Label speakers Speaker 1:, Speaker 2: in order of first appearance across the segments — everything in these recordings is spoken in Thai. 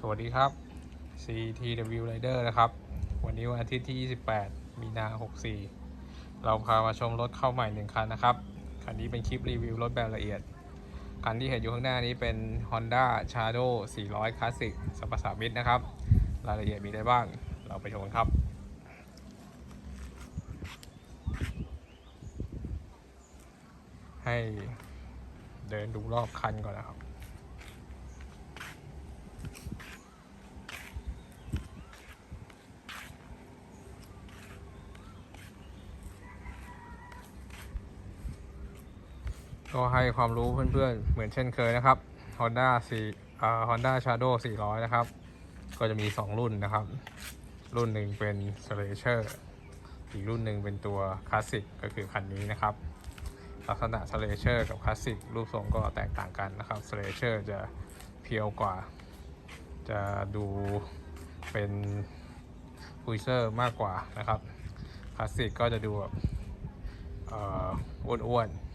Speaker 1: สวัสดีครับ CTW Rider นะครับ วันนี้วันอาทิตย์ที่ 28 มีนา 64 เราพามาชมรถเข้าใหม่หนึ่งคันนะครับ คันนี้เป็นคลิปรีวิวรถแบบละเอียด คันที่เห็นอยู่ข้างหน้านี้เป็น Honda Shadow 400 Classic สัมปสามิตนะครับ รายละเอียดมีอะไรบ้าง เราไปชมกันครับให้เดินดูรอบคันก่อนนะครับ ก็ให้ความรู้เพื่อนๆ เหมือนเช่นเคยนะครับ Honda 4อ่า Honda Shadow 400 นะครับ ก็จะมี 2 รุ่นนะครับ รุ่นหนึ่งเป็น Slasher อีกรุ่นหนึ่งเป็นตัว Classic ก็คือคันนี้นะครับ ลักษณะ Slasher กับ Classic รูปทรงก็แตกต่างกันนะครับ Slasher จะเพียวกว่า จะดูเป็นพุยเซอร์มากกว่านะครับ Classic ก็จะดูแบบอ้วนๆ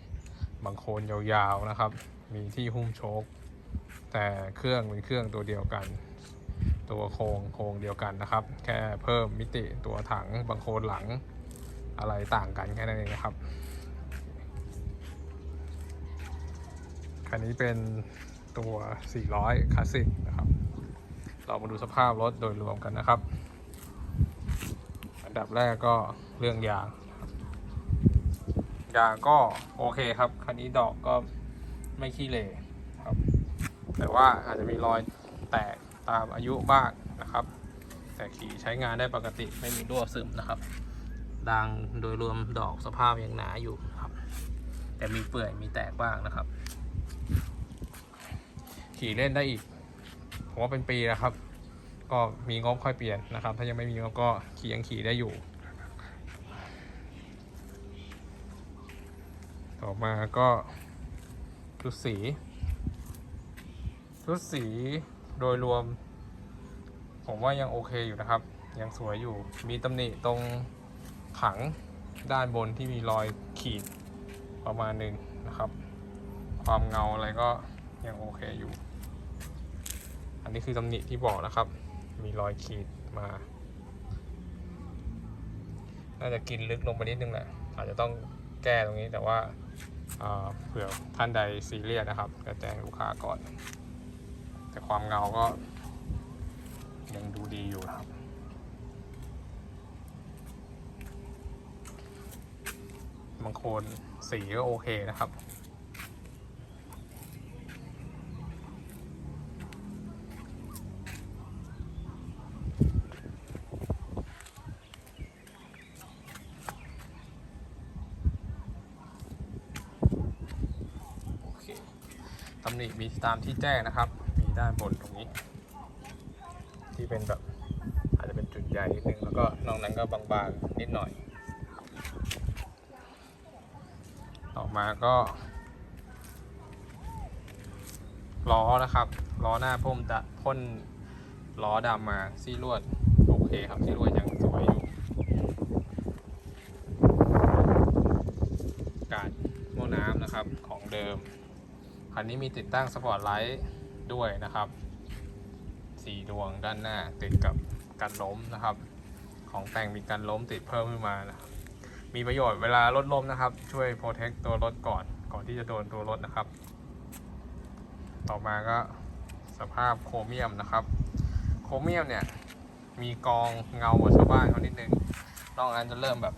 Speaker 1: บางโคนยาวๆนะครับ มีที่หุ้มโชคแต่เครื่องเป็นเครื่องตัวเดียวกัน ตัวโครงโครงเดียวกันนะครับ แค่เพิ่มมิติตัวถังบางโคนหลังอะไรต่างกันแค่นั้นเองนะครับคันนี้เป็นตัว 400 คลาสสิกนะครับ เรามาดูสภาพรถโดยรวมกันนะครับ อันดับแรกก็เรื่องยาง ยางก็โอเคครับ คันนี้ดอกก็ไม่ขี้เหร่ครับ แต่ว่าอาจจะมีรอยแตกตามอายุบ้างนะครับ แต่ขี่ใช้งานได้ปกติไม่มีรั่วซึมนะครับดางโดยรวมดอกสภาพยังหนาอยู่ครับ แต่มีเปื่อยมีแตกบ้างนะครับ ขี่เล่นได้อีกผมว่าเป็นปีแล้วครับ ก็มีงบค่อยเปลี่ยนนะครับ ถ้ายังไม่มีงบก็ขี่ยังขี่ได้อยู่ ต่อมาก็ชุดสีชุดสีโดยรวม ผมว่ายังโอเคอยู่นะครับ ยังสวยอยู่มีตำหนิตรงถังด้านบนที่มีรอยขีดประมาณหนึ่งนะครับ ความเงาอะไรก็ยังโอเคอยู่ อันนี้คือตำหนิที่บอกนะครับ มีรอยขีดมาน่าจะกินลึกลงไปนิดนึงแหละอาจจะต้อง แก้ตรงนี้แต่ว่าเผื่อท่านใดซีเรียสนะครับก็แจ้งลูกค้าก่อน แต่ความเงาก็ยังดูดีอยู่ครับ บางคนสีก็โอเคนะครับ ตำหนิมีตามที่แจ้งนะครับ มีด้านบนตรงนี้ ที่เป็นแบบอาจจะเป็นจุดใหญ่นิดนึงแล้วก็นอกนั้นก็บางๆนิดหน่อย ต่อมาก็ล้อนะครับล้อหน้าพ่มดะพ่นล้อดำมาซี่ลวดโอเคครับซี่ลวดยังสวยอยู่การหม้อน้ำนะครับของเดิม คันนี้มีติดตั้งสปอร์ตไลท์ด้วยนะครับสี่ดวงด้านหน้าติดกับกันล้มนะครับ ของแต่งมีกันล้มติดเพิ่มขึ้นมานะมีประโยชน์เวลารถล้มนะครับ ช่วยโปรเทคตัวรถก่อนก่อนที่จะโดนตัวรถนะครับ ต่อมาก็สภาพโครเมียมนะครับ โครเมียมเนี่ยมีกองเงาเหมือนชาวบ้านเขานิดนึงนอกนั้นจะเริ่มแบบ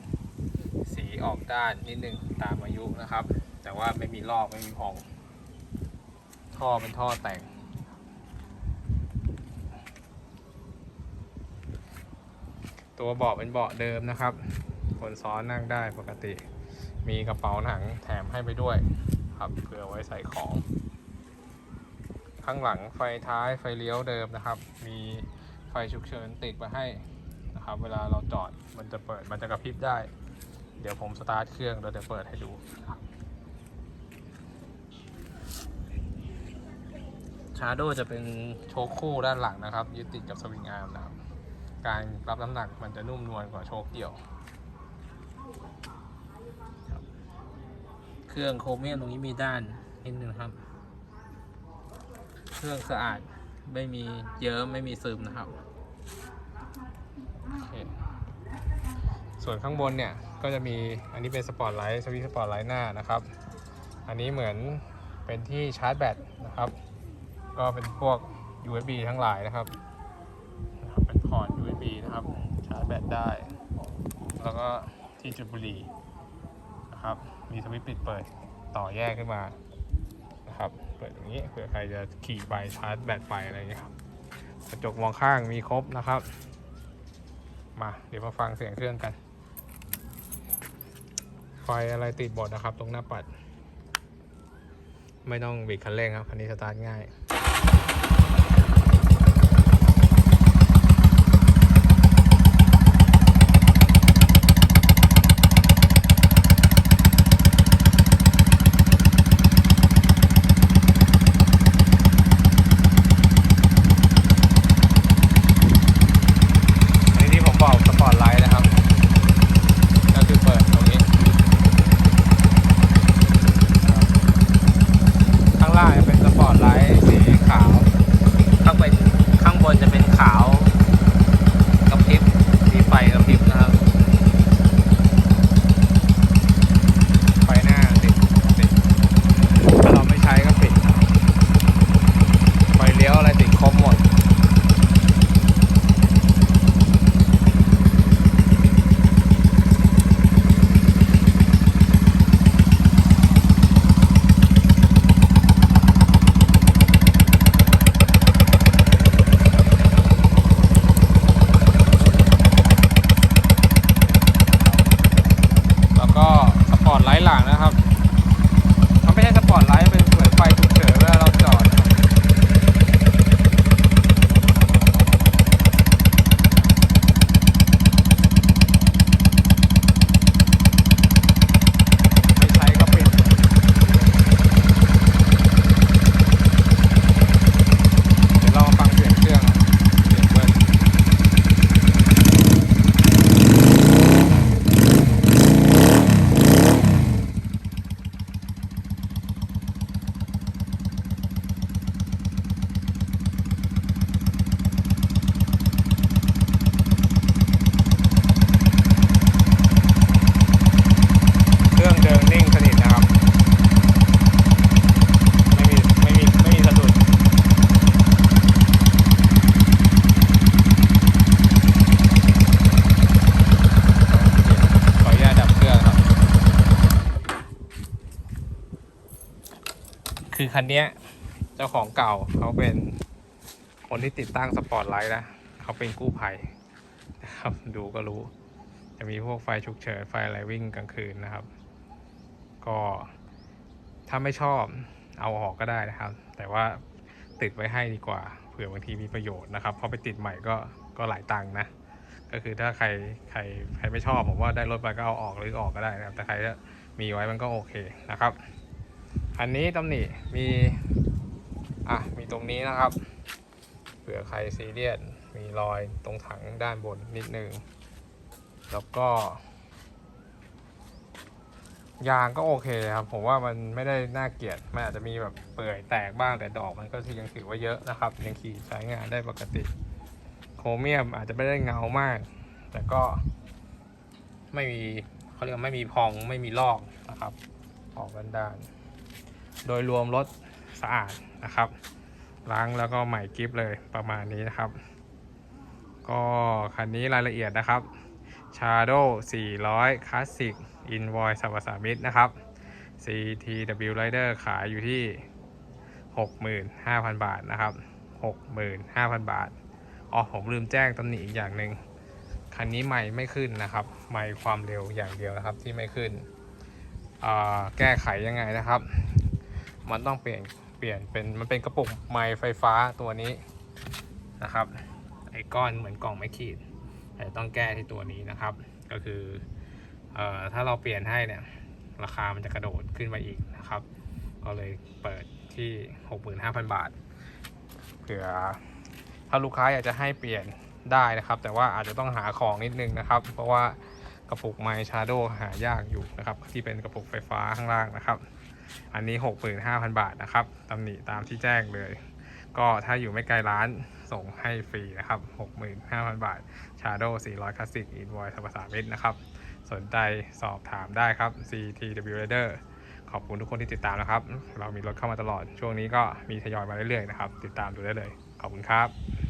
Speaker 1: สีออกด้านนิดนึงตามอายุนะครับ แต่ว่าไม่มีลอกไม่มีพอง ท่อเป็นท่อแต่ง ตัวเบาะเป็นเบาะเดิมนะครับ คนซ้อนนั่งได้ปกติ มีกระเป๋าหนังแถมให้ไปด้วยครับเผื่อไว้ใส่ของ ข้างหลังไฟท้ายไฟเลี้ยวเดิมนะครับ มีไฟฉุกเฉินติดมาให้นะครับ เวลาเราจอดมันจะเปิดมันจะกระพริบได้ เดี๋ยวผมสตาร์ทเครื่องแล้วเราจะเปิดให้ดูนะครับาโดจะเป็นโชคคู่ด้านหลังนะครับ ยึดติดกับสวิงอาร์มนะครับ การรับน้ำหนักมันจะนุ่มนวลกว่าโชคเดี่ยว เครื่องโครเมียมตรงนี้มีด้านนิดนึงครับ เครื่องสะอาดไม่มีเยิ้มไม่มีซึมนะครับ ส่วนข้างบนเนี่ยก็จะมีอันนี้เป็นสปอตไลท์สวิตสปอตไลท์หน้านะครับ อันนี้เหมือนเป็นที่ชาร์จแบตนะครับ ก็เป็นพวก USB ทั้งหลายนะครับ เป็นพอร์ต USB นะครับ ชาร์จแบตได้ แล้วก็ที่จุดบุหรี่นะครับ มีสวิตช์ปิดเปิดต่อแยกขึ้นมานะครับ เปิดอย่างนี้เผื่อใครจะขี่ไปชาร์จแบตไปอะไรอย่างเงี้ยครับ กระจกมองข้างมีครบนะครับ มาเดี๋ยวมาฟังเสียงเครื่องกันไฟอะไรติดหมดนะครับ ตรงหน้าปัด ไม่ต้องบิดคันเร่งครับคันนี้สตาร์ทง่าย คันนี้เจ้าของเก่าเขาเป็นคนที่ติดตั้งสปอร์ตไลท์นะเขาเป็นกู้ภัยนะครับดูก็รู้ จะมีพวกไฟฉุกเฉินไฟอะไรวิ่งกลางคืนนะครับ ก็ถ้าไม่ชอบเอาออกก็ได้นะครับ แต่ว่าติดไว้ให้ดีกว่าเผื่อบางทีมีประโยชน์นะครับพอไปติดใหม่ก็ก็หลายตังค์นะก็คือถ้าใครใครใครไม่ชอบผมว่าได้รถไปก็เอาออกหรือออกก็ได้นะครับ แต่ใครมีไว้มันก็โอเคนะครับ อันนี้ตำหนิมีอะมีตรงนี้นะครับเผื่อใครซีเรียสมีรอยตรงถังด้านบนนิดนึง แล้วก็ ยางก็โอเคครับ ผมว่ามันไม่ได้น่าเกลียดมันอาจจะมีแบบเปื่อยแตกบ้างแต่ดอกมันก็ยังถือว่าเยอะนะครับ ยังขี่ใช้งานได้ปกติ โครเมียมอาจจะไม่ได้เงามาก แต่ก็ ไม่มีเขาเรียกไม่มีพองไม่มีลอกนะครับ ออกกันด้าน โดยรวมรถสะอาดนะครับ ล้างแล้วก็ใหม่กริปเลยประมาณนี้นะครับ ก็คันนี้รายละเอียดนะครับ Shadow 400 Classic Invoice สรรพสามิตนะครับ CTW Rider ขายอยู่ที่ 65,000 บาทนะครับ 65,000 บาท อ๋อ ผมลืมแจ้งตำหนิอีกอย่างหนึ่งคันนี้ไม่ไม่ขึ้นนะครับไม่ความเร็วอย่างเดียวนะครับที่ไม่ขึ้น แก้ไขยังไงนะครับ มันต้องเปลี่ยนเปลี่ยนเป็นมันเป็นกระปุกไม้ไฟฟ้าตัวนี้นะครับ ไอ้ก้อนเหมือนกล่องไม้ขีดแต่ต้องแก้ที่ตัวนี้นะครับ ก็คือเอ่อถ้าเราเปลี่ยนให้เนี่ยราคามันจะกระโดดขึ้นมาอีกนะครับ ก็เลยเปิดที่ 65,000 บาทเผื่อถ้าลูกค้าอยากจะให้เปลี่ยนได้นะครับ แต่ว่าอาจจะต้องหาของนิดนึงนะครับ เพราะว่ากระปุกไมชาโดหายากอยู่นะครับ ที่เป็นกระปุกไฟฟ้าข้างล่างนะครับ อันนี้ 65,000 บาทนะครับตำหนิตามที่แจ้งเลย ก็ถ้าอยู่ไม่ไกลร้านส่งให้ฟรีนะครับ 65,000 บาท Shadow 400 Classic Invoice ภาษามิตรนะครับ สนใจสอบถามได้ครับ CTW Rider ขอบคุณทุกคนที่ติดตามนะครับ เรามีรถเข้ามาตลอด ช่วงนี้ก็มีทยอยมาเรื่อยๆนะครับ ติดตามดูได้เลย ขอบคุณครับ